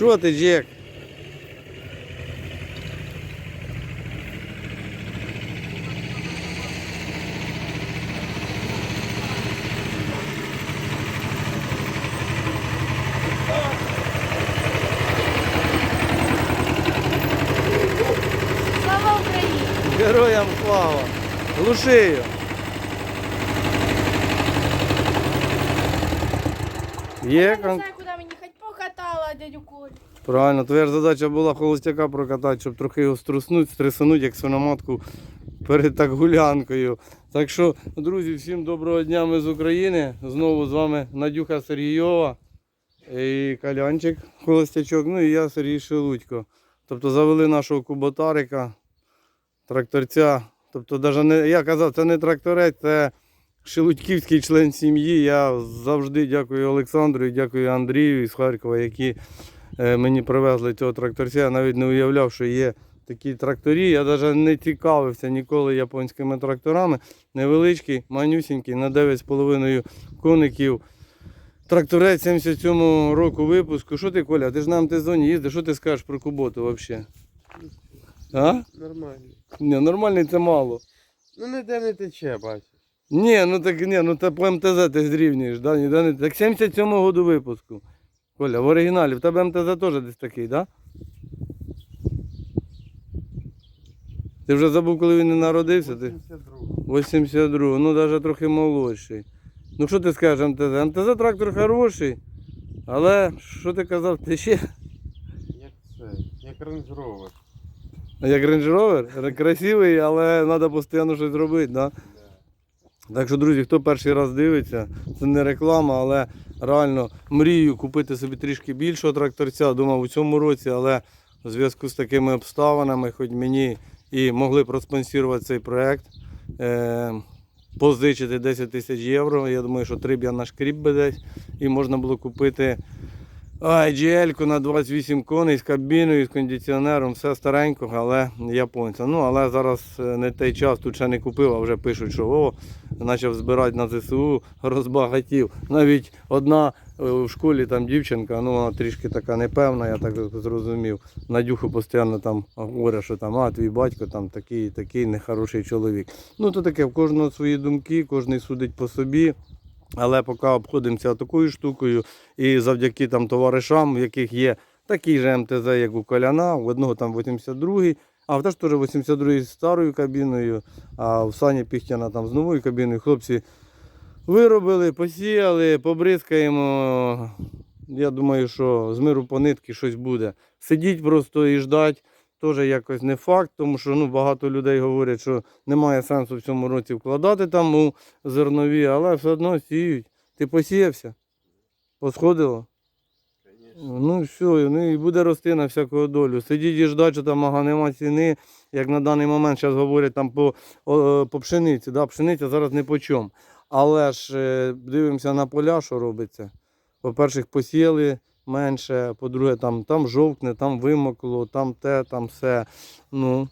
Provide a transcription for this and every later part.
Що ти, Джек? Слава Україні! Героям слава! Глушию! Є Я не кон... Правильно, твоя ж задача була холостяка прокатати, щоб трохи його струснути, стресануть, як свиноматку перед так гулянкою. Так що, друзі, всім доброго дня, ми з України. Знову з вами Надюха Сергійова і Калянчик Холостячок, ну і я Сергій Шелудько. Тобто завели нашого куботарика, тракторця. Тобто, даже не, я казав, це не тракторець, це шелудьківський член сім'ї. Я завжди дякую Олександру і дякую Андрію із Харкова, які мені привезли цього тракторця. Я навіть не уявляв, що є такі тракторі. Я навіть не цікавився ніколи японськими тракторами. Невеличкий, манюсінький, на 9,5 коників. Тракторець 77 року випуску. Що ти, Коля? Ти ж на МТ-зоні їздиш, що ти скажеш про куботу взагалі? А? Нормально. Ні, нормальний це мало. Ну ніде не тече, бачиш. Ні, ну так ні, ну та по МТЗ ти зрівнюєш, да? Ніде не... Так 77-го году випуску. Коля, в оригіналі, в тебе МТЗ теж десь такий, да? Ти вже забув, коли він не народився? 82. 82, ну навіть трохи молодший. Ну що ти скажеш МТЗ? МТЗ трактор хороший, але що ти казав, ти ще Як це? Як Rover. як Rover? Красивий, але треба постійно щось робити, да? Так що, друзі, хто перший раз дивиться, це не реклама, але реально мрію купити собі трішки більшого тракторця. Думав у цьому році, але в зв'язку з такими обставинами, хоч мені і могли проспонсорувати цей проект, е- позичити 10 тисяч євро. Я думаю, що три б я нашкріп би десь, і можна було купити IGL на 28 коней з кабіною, з кондиціонером, все старенького, але японця. Ну, але зараз е, не той час, тут ще не купив, а вже пишуть, що о, почав збирати на ЗСУ, розбагатів. Навіть одна е, в школі там дівчинка, ну вона трішки така непевна, я так зрозумів. Надюху постійно там говорить, що там, а твій батько там такий, такий нехороший чоловік. Ну то таке, в кожного свої думки, кожен судить по собі. Але поки обходимося такою штукою, і завдяки там товаришам, в яких є такий же МТЗ, як у Коляна, у одного там 82-й, а в теж теж 82-й з старою кабіною, а в Сані Піхтяна там з новою кабіною. Хлопці виробили, посіяли, побризкаємо. Я думаю, що з миру по нитки щось буде. Сидіть просто і ждать. Теж якось не факт, тому що ну, багато людей говорять, що немає сенсу в цьому році вкладати там у зернові, але все одно сіють. Ти посіявся? Посходило? Ну все, ну і буде рости на всяку долю. Сидіть і ждать, що там ага, нема ціни, як на даний момент зараз говорять там по, о, по пшениці. Да, пшениця зараз не по чому. Але ж е, дивимося на поля, що робиться. По-перше, посіяли менше, по-друге, там, там жовтне, там вимокло, там те, там все. Ну,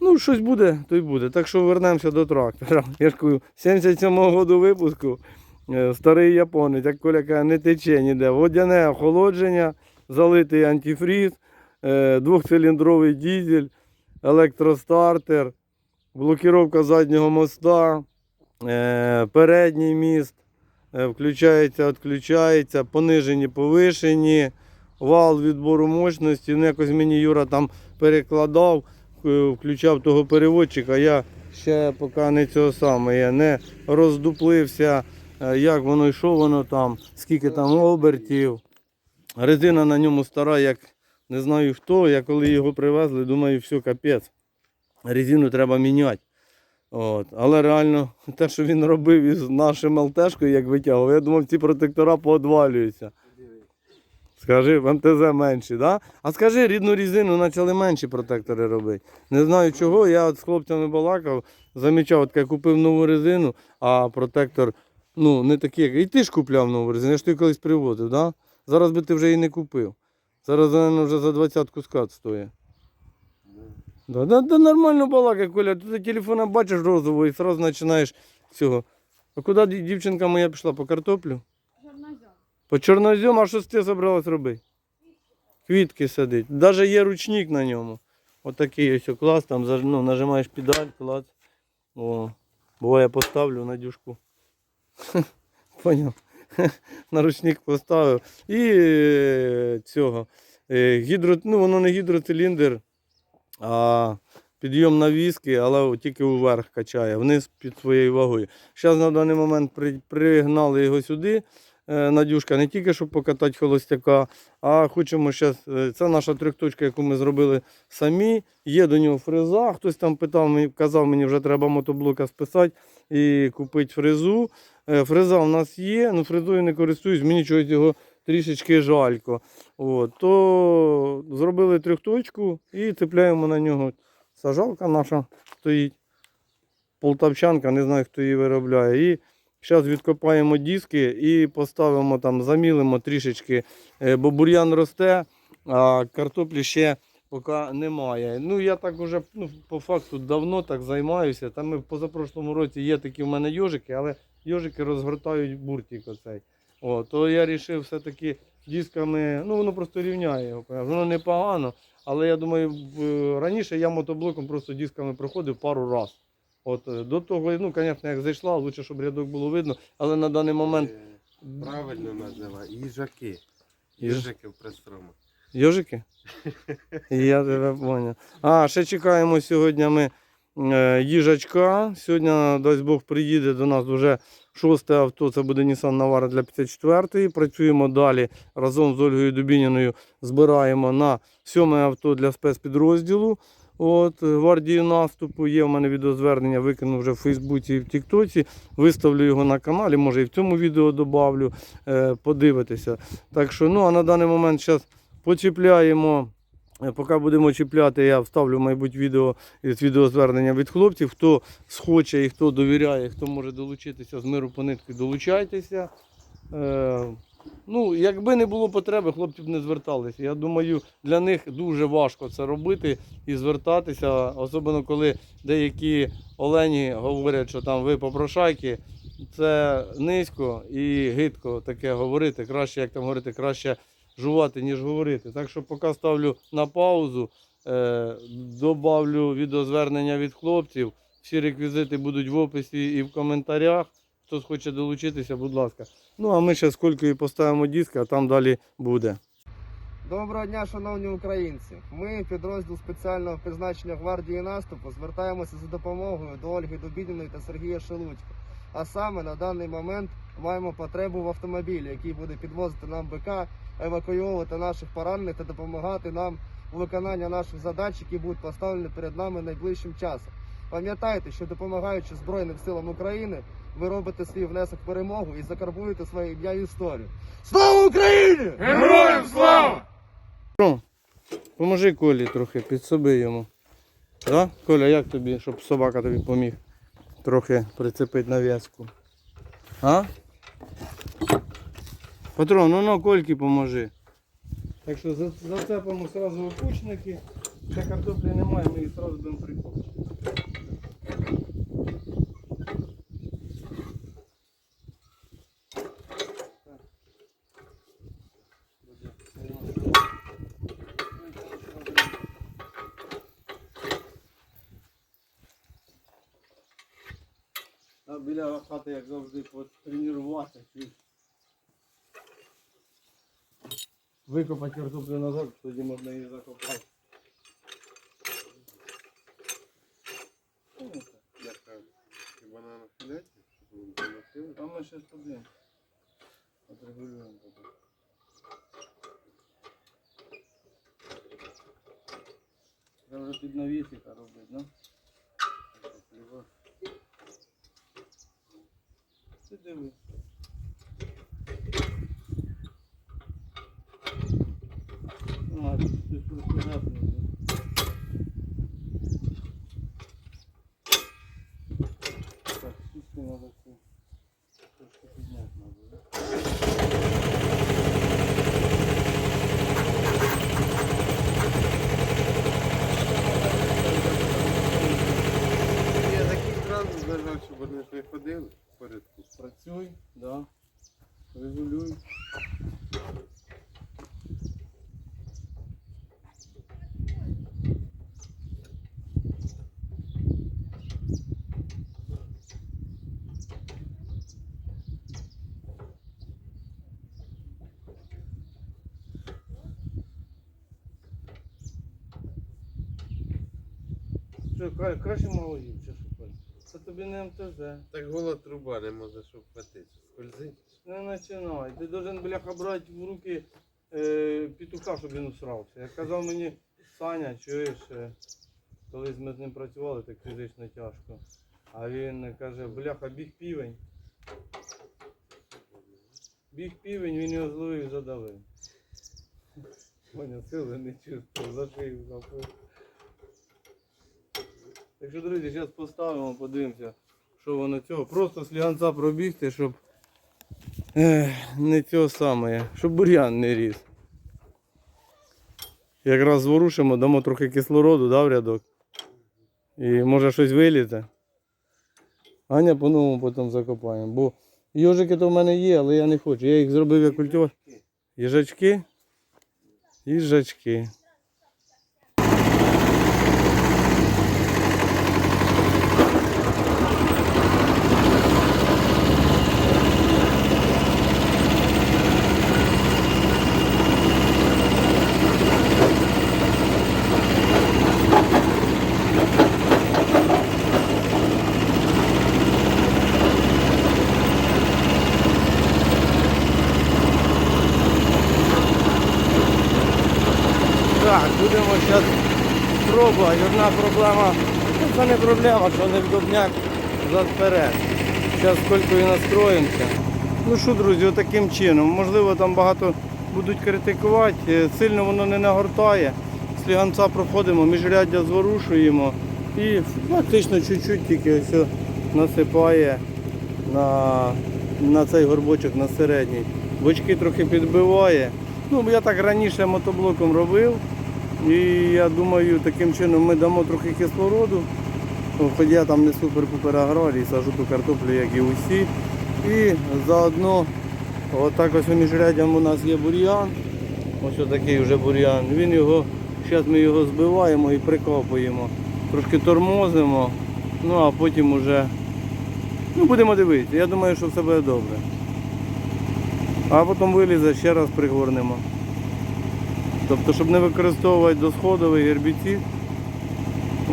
ну щось буде, то й буде. Так що вернемося до трактора. Я ж кажу, 77-го року випуску. Е, Старий японець, як Коля каже, не тече ніде. Водяне охолодження, залитий антифріз, е, двохциліндровий дізель, електростартер, блокіровка заднього моста, е, передній міст, включається, відключається, понижені, повишені, вал відбору мощності. Ну, якось мені Юра там перекладав, е, включав того переводчика. Я ще поки не цього саме, я не роздуплився, е, як воно що воно там, скільки там обертів. Резина на ньому стара, як не знаю хто. Я коли його привезли, думаю, все, капець. Резину треба міняти. От. Але реально те, що він робив із нашим ЛТшкою, як витягував, я думав, ці протектора поодвалюються. Скажи, в МТЗ менші, да? А скажи, рідну резину почали менші протектори робити. Не знаю чого, я от з хлопцями балакав, замічав, от я купив нову резину, а протектор, ну, не такий, як. І ти ж купляв нову резину, я ж тобі колись привозив, да? Зараз би ти вже її не купив. Зараз вона вже за двадцятку скат стоїть. Да, да, да нормально балакай, Коля. Ти телефона бачиш розового і одразу починаєш цього. А куди дівчинка моя пішла? По картоплю? Чорнозем. По чорнозем, а що ти собралась робити? квітки садить. Навіть є ручник на ньому. Отакий ось клас, там ну, нажимаєш педаль, клас. О, буває поставлю на дюшку. Поняв. На ручник поставив. І е, цього. е, Гідро, ну, воно не гідроциліндр, а підйом на віски, але тільки вверх качає, вниз під своєю вагою. Зараз на даний момент при, пригнали його сюди. е, Надюшка, не тільки щоб покатати холостяка, а хочемо зараз. Це наша трьохточка, яку ми зробили самі. Є до нього фреза. Хтось там питав, казав, мені вже треба мотоблока списати і купити фрезу. Е, Фреза в нас є, ну фрезою не користуюсь, мені чогось його трішечки жалько. От, то зробили трьохточку і цепляємо на нього. Сажалка наша стоїть. Полтавчанка, не знаю, хто її виробляє. І зараз відкопаємо диски і поставимо там, замілимо трішечки, е, бо бур'ян росте, а картоплі ще поки немає. Ну, я так уже ну, по факту давно так займаюся. Там в позапрошлому році є такі в мене йожики, але йожики розгортають буртик оцей. О, то я вирішив все-таки дисками, ну воно просто рівняє його. Воно непогано, але я думаю, раніше я мотоблоком просто дисками проходив пару раз. От е, до того, ну, звісно, як зайшла, лучше, щоб рядок було видно, але на даний момент Е, Правильно називай. Їжаки. Їжаки в пристромах. Йожики? Я тебе поняв. А, ще чекаємо сьогодні ми їжачка. Сьогодні, дасть Бог, приїде до нас вже шосте авто. Це буде Nissan Navara для 54-ї. Працюємо далі разом з Ольгою Дубініною. Збираємо на сьоме авто для спецпідрозділу. От, е, гвардії наступу. Є в мене відеозвернення, викину вже в Фейсбуці і в Тіктоці. Виставлю його на каналі, може і в цьому відео добавлю. Е, подивитися. Так що, ну а на даний момент зараз почіпляємо. Е, Поки будемо чіпляти, я вставлю, мабуть, відео з відеозвернення від хлопців. Хто схоче і хто довіряє, хто може долучитися з миру по нитки, долучайтеся. Е, ну, якби не було потреби, хлопці б не зверталися. Я думаю, для них дуже важко це робити і звертатися, особливо коли деякі олені говорять, що там ви попрошайки. Це низько і гидко таке говорити. Краще, як там говорити, краще жувати, ніж говорити. Так що поки ставлю на паузу, е, добавлю відеозвернення від хлопців. Всі реквізити будуть в описі і в коментарях. Хто хоче долучитися, будь ласка. Ну а ми ще з Колькою поставимо диск, а там далі буде. Доброго дня, шановні українці. Ми, підрозділ спеціального призначення гвардії наступу, звертаємося за допомогою до Ольги Дубініної та Сергія Шелудька. А саме на даний момент маємо потребу в автомобілі, який буде підвозити нам БК, евакуйовувати наших поранених та допомагати нам у виконанні наших задач, які будуть поставлені перед нами найближчим часом. Пам'ятайте, що допомагаючи Збройним силам України, ви робите свій внесок в перемогу і закарбуєте своє ім'я і історію. Слава Україні! Героям слава! Ну, поможи Колі трохи, підсоби йому. Да? Коля, як тобі, щоб собака тобі поміг трохи прицепити нав'язку. А? Патрон, ну ну Кольки поможи. Так що зацепимо одразу опучники. Ще картоплі немає, ми їх одразу будемо прикопати. А біля хати, як завжди, потренуватися. чуєш. Викопати картоплю назад, тоді можна її закопати. Ну? А ми ще туди. Отрегулюємо тоді. Треба вже під навісика робити, да? Ти диви. А, ти просто. Так, тут треба розвитку. Працюй, да, регулюй. Що, краще молодів, чи Це тобі не МТЗ. Так гола труба не може, щоб хватитися. Скользить. Не починай. Ти должен, бляха, брати в руки е, петуха, щоб він усрався. Як казав мені Саня, чуєш, е, колись ми з ним працювали, так фізично тяжко. А він каже, бляха, біг півень. Біг півень, він його зловив і задавив. Поняв, сили не чувствував, за шию запив. Так що, друзі, зараз поставимо, подивимося, що воно цього. Просто сліганця пробігти, щоб Ех, не цього саме, щоб бур'ян не ріс. Якраз зворушимо, дамо трохи кислороду, да, в рядок. І може щось вилізе. Аня по-новому потім закопаємо. Бо йожики то в мене є, але я не хочу. Я їх зробив як культиватор. Їжачки? Їжачки. Так, зараз. Одна проблема, ну, це не проблема, що не вдобняк вперед. Зараз скільки і настроїмося. Ну що, друзі, отаким чином. Можливо, там багато будуть критикувати, е, сильно воно не нагортає. Сліганця проходимо, міжряддя зворушуємо і фактично чуть-чуть тільки ось насипає на, на цей горбочок на середній. Бочки трохи підбиває. Ну, я так раніше мотоблоком робив. І я думаю, таким чином ми дамо трохи кислороду. Ну, Хоч я там не супер-пупер аграрій, сажу ту картоплю, як і усі. І заодно, отак ось між рядом у нас є бур'ян. Ось такий вже бур'ян. Він його, зараз ми його збиваємо і прикопуємо. Трошки тормозимо, ну а потім уже ну, будемо дивитися. Я думаю, що все буде добре. А потім вилізе, ще раз пригорнемо. Тобто, щоб не використовувати досходовий гербіцид,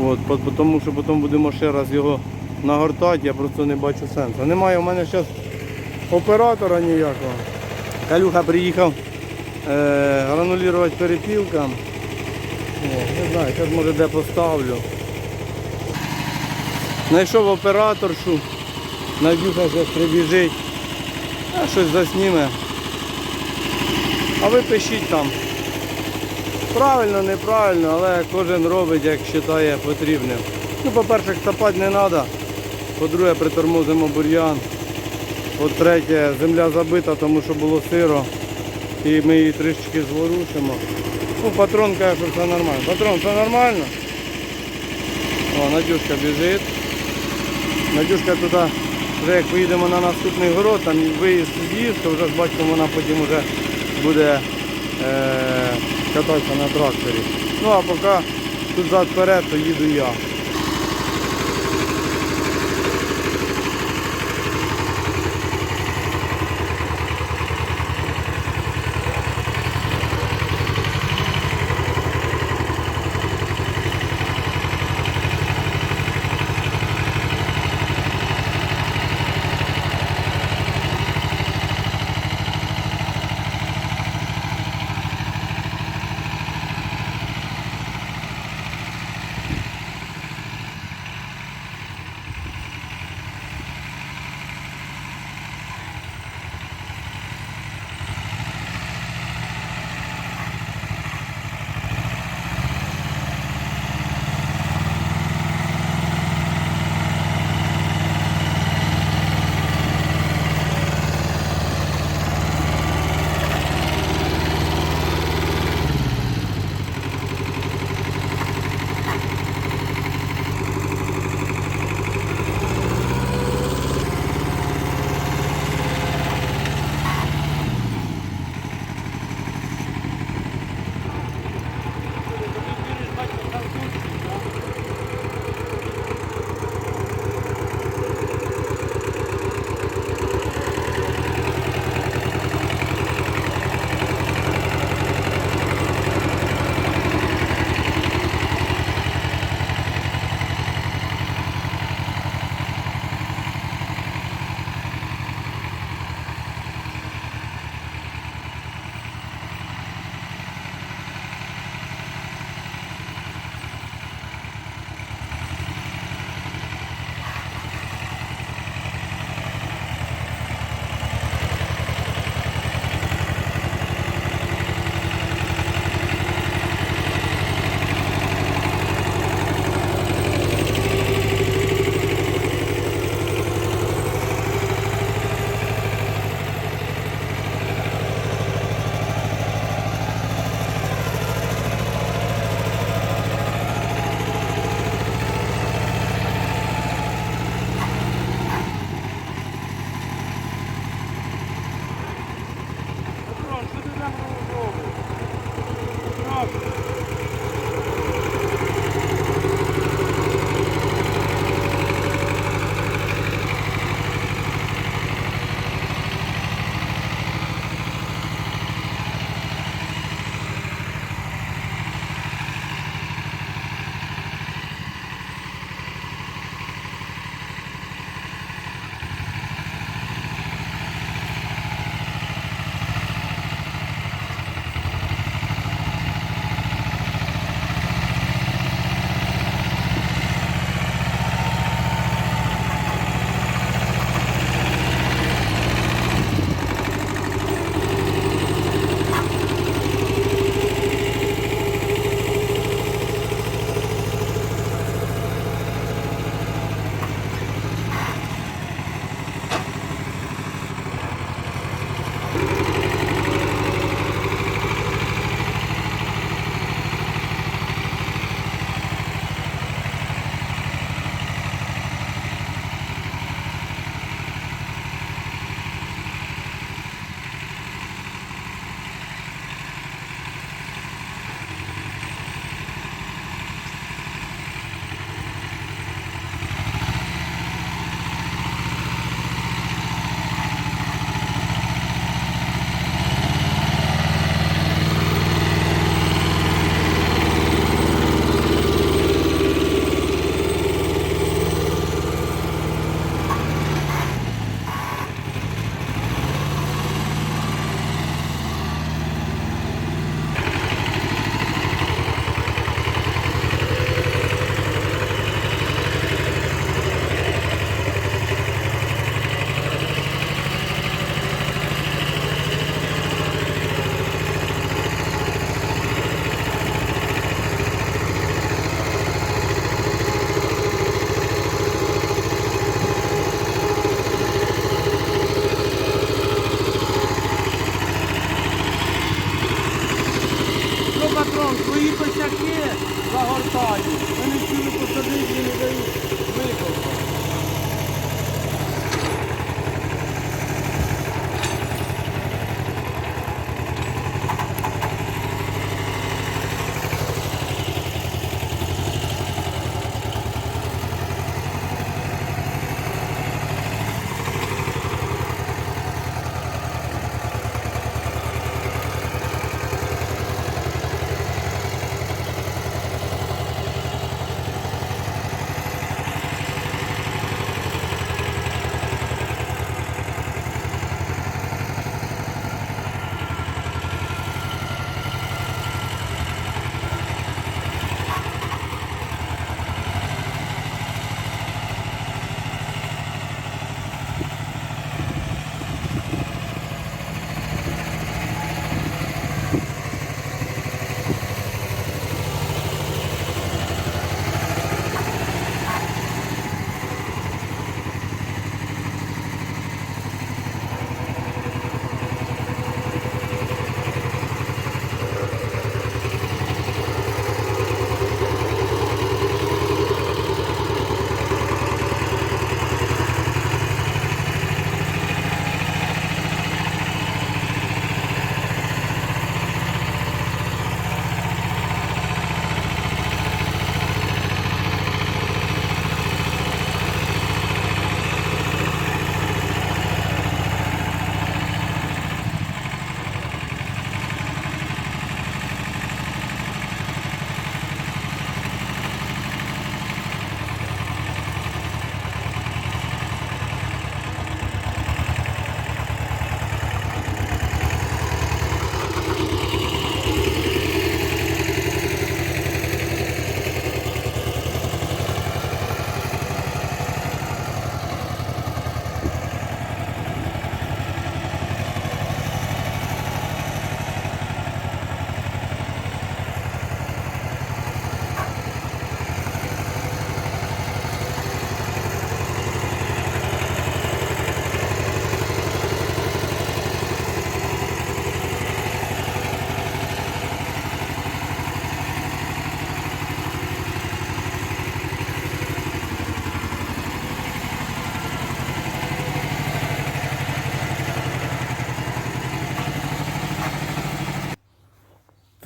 от, тому що потім будемо ще раз його нагортати, я просто не бачу сенсу. Немає у мене зараз оператора ніякого. Калюха приїхав е, гранулювати перепілка. О, не знаю, зараз може де поставлю. Знайшов операторшу, Надюха зараз прибіжить, а щось засніме. А ви пишіть там. Правильно, неправильно, але кожен робить, як вважає потрібним. Ну, по-перше, копати не треба. По-друге, притормозимо бур'ян. По-третє, земля забита, тому що було сиро. І ми її трішечки зворушимо. Ну, патрон каже, що все нормально. Патрон, все нормально? О, Надюшка біжить. Надюшка туди, вже як поїдемо на наступний город, там виїзд з'їзд, то вже з батьком вона потім вже буде е, кататися на тракторі. Ну а поки тут зад вперед, то їду я.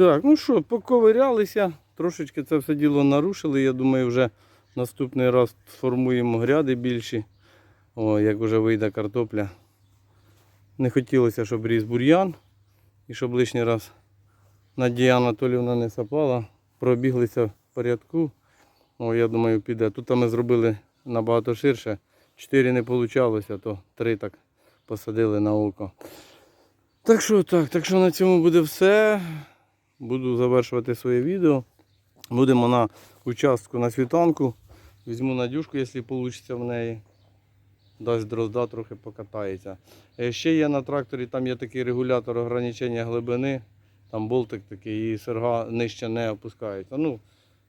Так, ну що, поковирялися, трошечки це все діло нарушили. Я думаю, вже наступний раз сформуємо гряди більші. О, як вже вийде картопля. Не хотілося, щоб ріс бур'ян. І щоб лишній раз Надія Анатоліївна не сапала. Пробіглися в порядку. О, я думаю, піде. Тут ми зробили набагато ширше. Чотири не вийшло, то три так посадили на око. Так що так, так що на цьому буде все. Буду завершувати своє відео. Будемо на участку на світанку. Візьму Надюшку, якщо вийде в неї. Дасть дрозда, трохи покатається. Е, Ще є на тракторі, там є такий регулятор ограничення глибини. Там болтик такий і серга нижче не опускається. Ну,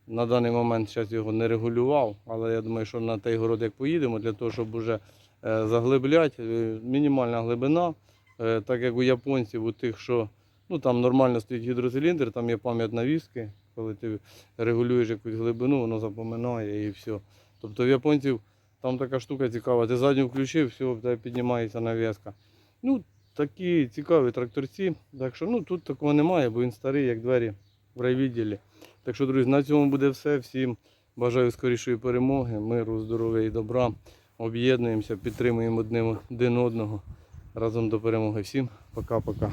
на даний момент зараз його не регулював, але я думаю, що на той город як поїдемо, для того, щоб вже заглибляти, е, мінімальна глибина, Е, так як у японців, у тих, що ну, там нормально стоїть гідроциліндр, там є пам'ять навіски, коли ти регулюєш якусь глибину, воно запоминає і все. Тобто в японців там така штука цікава, ти задню включив, все, піднімається навіска. Ну, такі цікаві тракторці. Так що ну, тут такого немає, бо він старий, як двері в райвідділі. Так що, друзі, на цьому буде все. Всім бажаю скорішої перемоги, миру, здоров'я і добра. Об'єднуємося, підтримуємо один одного. Разом до перемоги. Всім пока-пока.